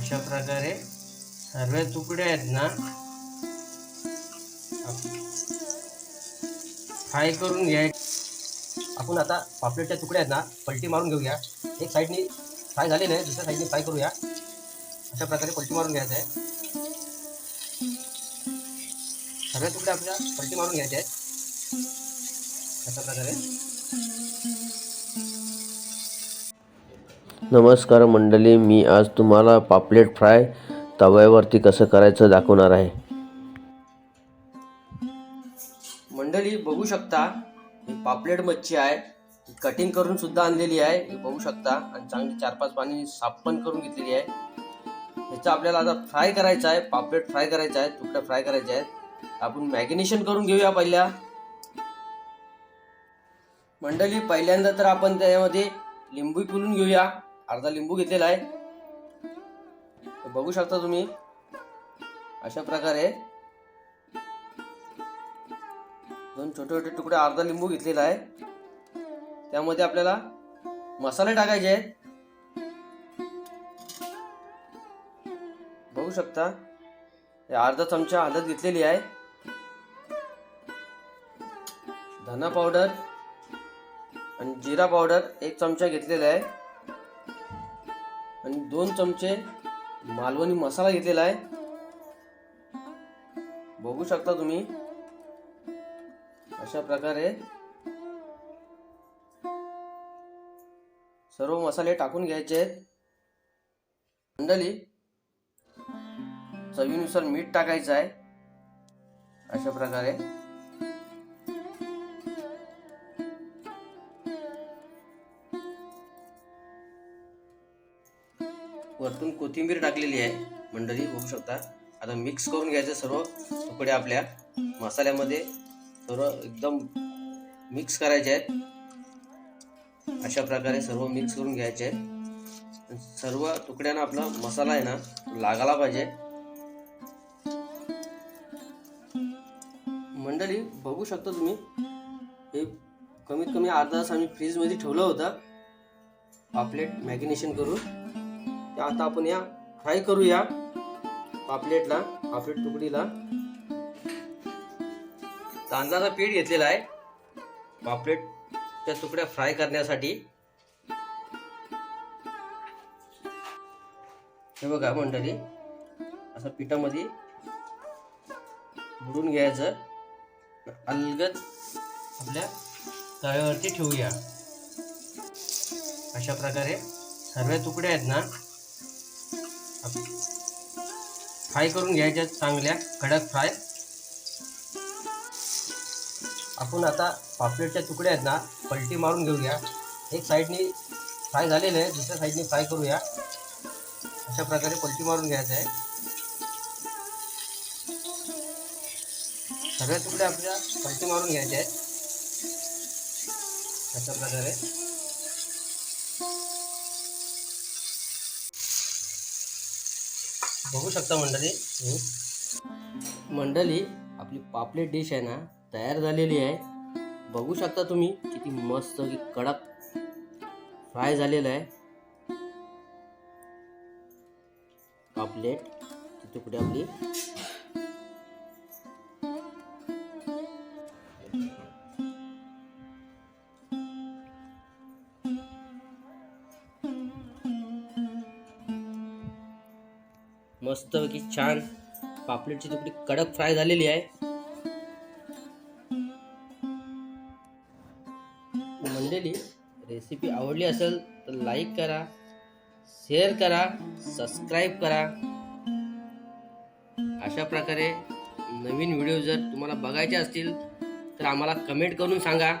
अशा प्रकारे सर्व तुकडे आहेत ना फ्राय करून घ्या. आपण आता पापलेटच्या तुकड्या आहेत ना पलटी मारून घेऊया. एक साईडनी फ्राय झाले नाही दुसऱ्या साईडने फ्राय करूया. अशा प्रकारे पलटी मारून घ्यायचं आहे सगळ्या तुकड्या आपल्या पलटी मारून घ्यायच्या आहेत. अशा प्रकारे. नमस्कार मंडळी मी आज तुम्हाला पापलेट फ्राय तव्यावरती कसं करायचं दाखवणार आहे. मंडळी बघू शकता ही पापलेट मच्छी आहे. ही कटिंग करून सुद्धा आणलेली आहे. ही बघू शकता आणि चांगली चार पाच पाणी साफ पण करून घेतलेली आहे. ह्याचा आपल्याला आता फ्राय करायचं आहे. पापलेट फ्राय करायचं आहे. तुकड्या फ्राय करायचे आहेत. आपण मॅगिनेशन करून घेऊया पहिल्या. मंडळी पहिल्यांदा तर आपण त्यामध्ये लिंबू पिळून घेऊया. अर्धा लिंबू घेतलेला आहे. बघू शकता तुम्ही अशा प्रकारे दोन छोटे छोटे तुकडे अर्धा लिंबू घेतलेला आहे. त्यामध्ये आपल्याला मसाले टाकायचे आहेत. बघू शकता अर्धा चमचा हळद घेतलेली आहे. धना पावडर आणि जिरा पावडर एक चमचा घेतलेला आहे. आणि दोन चमचे मालवणी मसाला घेतलेला आहे. बघू शकता तुम्ही. अशा प्रकारे सर्व मसाले टाकून घ्यायचे आहेत. मंडळी चवीनुसार मीठ टाकायचं आहे. अशा प्रकारे. वरतून कोथिंबीर टाकलेली आहे. मंडळी बघू शकता. आता मिक्स करून घ्यायचं सर्व तुकडे आपल्या मसाल्यामध्ये. सर्व एकदम मिक्स करायचे आहेत. अशा प्रकारे सर्व मिक्स करून घ्यायचे आहेत. सर्व तुकड्यानं आपला मसाला आहे ना लागायला पाहिजे. मंडळी बघू शकता तुम्ही हे कमीत कमी अर्धा तास आम्ही फ्रीजमध्ये ठेवलं होतं. पापलेट मॅगिनेशन करून. तर आता आपण या फ्राय करूया. पापलेटला पापलेट तुकडीला. तांदळाचा पीठ घेतलेला आहे. पापलेटच्या तुकड्या फ्राय करण्यासाठी. हे बघा मंडळी असं पिठामध्ये बुडून घ्यायचं. अलगद आपल्या तळ्यावरती ठेवूया. अशा प्रकारे सर्व तुकड्या आहेत ना फ्राय करून घ्यायच्या चांगल्या कडक फ्राय. आपण आता पापलेटच्या तुकड्या आहेत ना पलटी मारून घेऊया. एक साईडनी फ्राय झालेलं आहे दुसऱ्या साईडनी फ्राय करूया. अशा प्रकारे पलटी मारून घ्यायचं आहे. सगळ्या तुकड्या आपल्या पलटी मारून घ्यायच्या आहेत. अशा प्रकारे. बघू शकता मंडळी मंडळी आपली पापलेट डिश आहे ना तयार झालेली आहे. बघू शकता तुम्ही किती मस्त की कडक फ्राय झालेलं आहे. पापलेट ती तुकडे आपली मस्तपैकी छान पापलेटची तुकडी कडक फ्राय झालेली आहे. म्हणलेली रेसिपी आवडली असेल तर लाईक करा शेअर करा सबस्क्राईब करा. अशा प्रकारे नवीन व्हिडिओ जर तुम्हाला बघायचे असतील तर आम्हाला कमेंट करून सांगा.